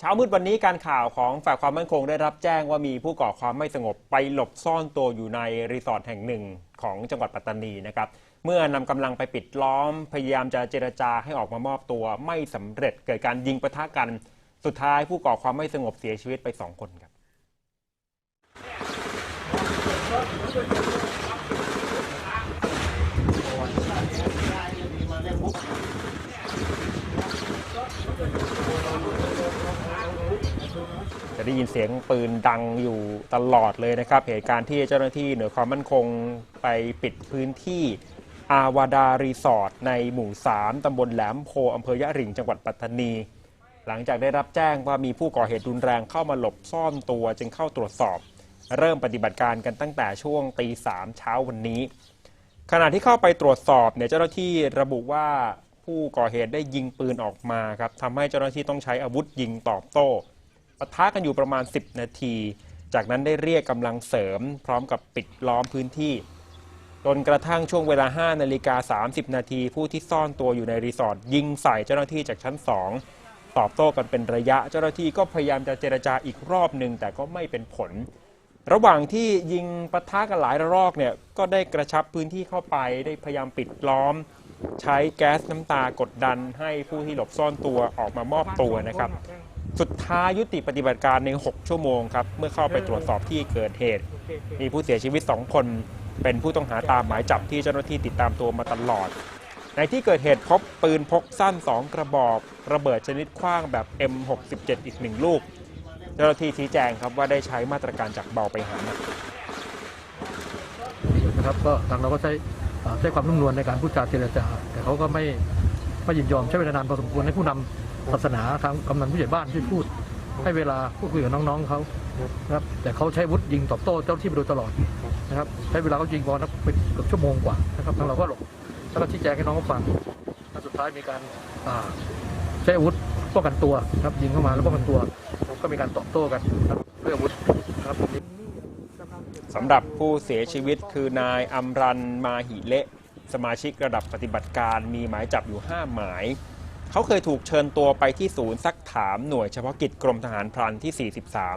เช้ามืดวันนี้การข่าวของฝ่ายความมั่นคงได้รับแจ้งว่ามีผู้ก่อความไม่สงบไปหลบซ่อนตัวอยู่ในรีสอร์ทแห่งหนึ่งของจังหวัดปัตตานีนะครับเมื่อนำกำลังไปปิดล้อม พยายามจะเจรจาให้ออกมามอบตัวไม่สำเร็จเกิดการยิงปะทะกัน สุดท้ายผู้ก่อความไม่สงบเสียชีวิตไปสองคนครับ ได้ยินเสียงปืนดังอยู่ตลอดเลยนะครับ เหตุการณ์ที่เจ้าหน้าที่หน่วยความมั่นคงไปปิดพื้นที่อาวาดารีสอร์ทในหมู่ 3 ตำบลแหลมโพอำเภอยะริงจังหวัดปัตตานี หลังจากได้รับแจ้งว่ามีผู้ก่อเหตุรุนแรงเข้ามาหลบซ่อนตัวจึงเข้าตรวจสอบ เริ่มปฏิบัติการกันตั้งแต่ช่วงตีสามเช้าวันนี้ ขณะที่เข้าไปตรวจสอบเนี่ยเจ้าหน้าที่ระบุว่าผู้ก่อเหตุได้ยิงปืนออกมาครับทำให้เจ้าหน้าที่ต้องใช้อาวุธยิงตอบโต้ ปะทะกันอยู่ประมาณ 10 นาที จากนั้นได้เรียกกำลังเสริม พร้อมกับปิดล้อมพื้นที่ จนกระทั่งช่วงเวลา 5 นาฬิกา 30 นาที ผู้ที่ซ่อนตัวอยู่ในรีสอร์ทยิงใส่เจ้าหน้าที่จากชั้น 2 ตอบโต้กันเป็นระยะ เจ้าหน้าที่ก็พยายามจะเจรจาอีกรอบหนึ่งแต่ก็ไม่เป็นผล ระหว่างที่ยิงปะทะกันหลายระลอกเนี่ยก็ได้กระชับพื้นที่เข้าไปได้พยายามปิดล้อม ใช้แก๊สน้ำตากดดันให้ผู้ที่หลบซ่อนตัวออกมามอบตัวนะครับ สุดท้ายยุติปฏิบัติการใน 6 ชั่วโมงครับ เมื่อเข้าไปตรวจสอบที่เกิดเหตุ มีผู้เสียชีวิต 2 คน เป็นผู้ต้องหาตามหมายจับที่เจ้าหน้าที่ติดตามตัวมาตลอด ในที่เกิดเหตุพบปืนพกสั้น 2 กระบอก ระเบิดชนิดขว้างแบบ M67 อีกหนึ่งลูก เจ้าหน้าที่ชี้แจงครับว่าได้ใช้มาตรการจากเบาไปหาหนักนะครับก็ทางเราก็ใช้ ใช้ความนุ่มนวลในการพูดจาเจรจา แต่เขาก็ไม่ไม่ยินยอมใช้เวลานานพอสมควรให้ผู้นำศาสนาทางกำนันผู้ใหญ่บ้านที่พูด ให้เวลาพูดคุยกับน้องๆเขานะครับแต่เขาใช้วุธยิงตอบโต้เจ้าหน้าที่มาโดยตลอดนะครับใช้เวลาเขายิงบอลนะเป็นเกือบชั่วโมงกว่านะครับทางเราก็หลบแล้วก็ชี้แจงให้น้องเขาฟังแล้วสุดท้ายมีการใช้อาวุธป้องกันตัวครับยิงเข้ามาแล้วป้องกันตัว ก็มีการตอบโต้กันครับด้วยอาวุธนครับ สำหรับผู้เสียชีวิตคือนายอัมรันมาหิเละ สมาชิกระดับปฏิบัติการมีหมายจับอยู่ 5 หมาย เขาเคยถูกเชิญตัวไปที่ศูนย์ซักถามหน่วยเฉพาะกิจกรมทหารพรานที่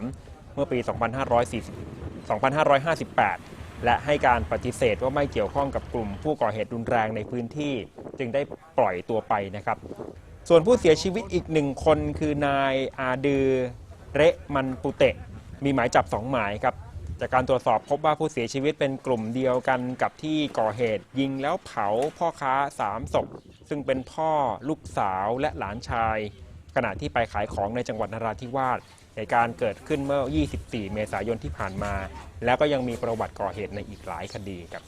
43 เมื่อปี 2540 2558 และให้การปฏิเสธว่าไม่เกี่ยวข้องกับกลุ่มผู้ก่อเหตุรุนแรงในพื้นที่ จึงได้ปล่อยตัวไปนะครับ ส่วนผู้เสียชีวิตอีกหนึ่งคนคือนายอาดือเระมันปุเตะ มีหมายจับสองหมายครับ จากการตรวจสอบพบว่าผู้เสียชีวิตเป็นกลุ่มเดียวกันกับที่ก่อเหตุ ยิงแล้วเผาพ่อค้าสามศพซึ่งเป็นพ่อลูกสาวและหลานชาย ขณะที่ไปขายของในจังหวัดนราธิวาสเหตุการณ์เกิดขึ้นเมื่อ 24 เมษายนที่ผ่านมา แล้วก็ยังมีประวัติก่อเหตุในอีกหลายคดีครับ